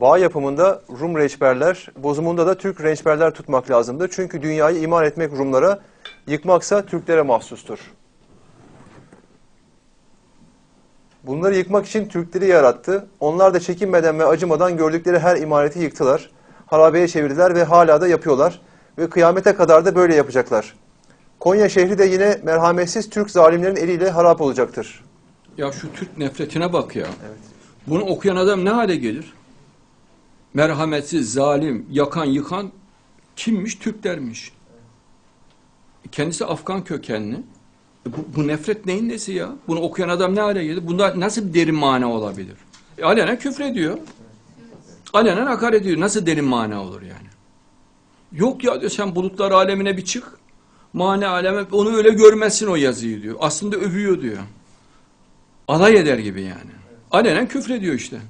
Bağ yapımında Rum rençberler, bozumunda da Türk rençberler tutmak lazımdır. Çünkü dünyayı iman etmek Rumlara, yıkmaksa Türklere mahsustur. Bunları yıkmak için Türkleri yarattı. Onlar da çekinmeden ve acımadan gördükleri her imareti yıktılar. Harabeye çevirdiler ve hala da yapıyorlar. Ve kıyamete kadar da böyle yapacaklar. Konya şehri de yine merhametsiz Türk zalimlerin eliyle harap olacaktır. Ya şu Türk nefretine bak ya. Bunu okuyan adam ne hale gelir? Merhametsiz, zalim, yakan, yıkan kimmiş? Türklermiş. Kendisi Afgan kökenli. E Bu, bu nefret neyin nesi ya? Bunu okuyan adam ne hale gelir? Bunda nasıl bir derin mana olabilir? E, alenen küfrediyor. Alenen hakaret ediyor. Nasıl derin mana olur yani? Yok ya diyor sen bulutlar alemine bir çık. Mane aleme onu öyle görmezsin o yazıyı diyor. Aslında övüyor diyor. Alay eder gibi yani. Alenen küfrediyor işte.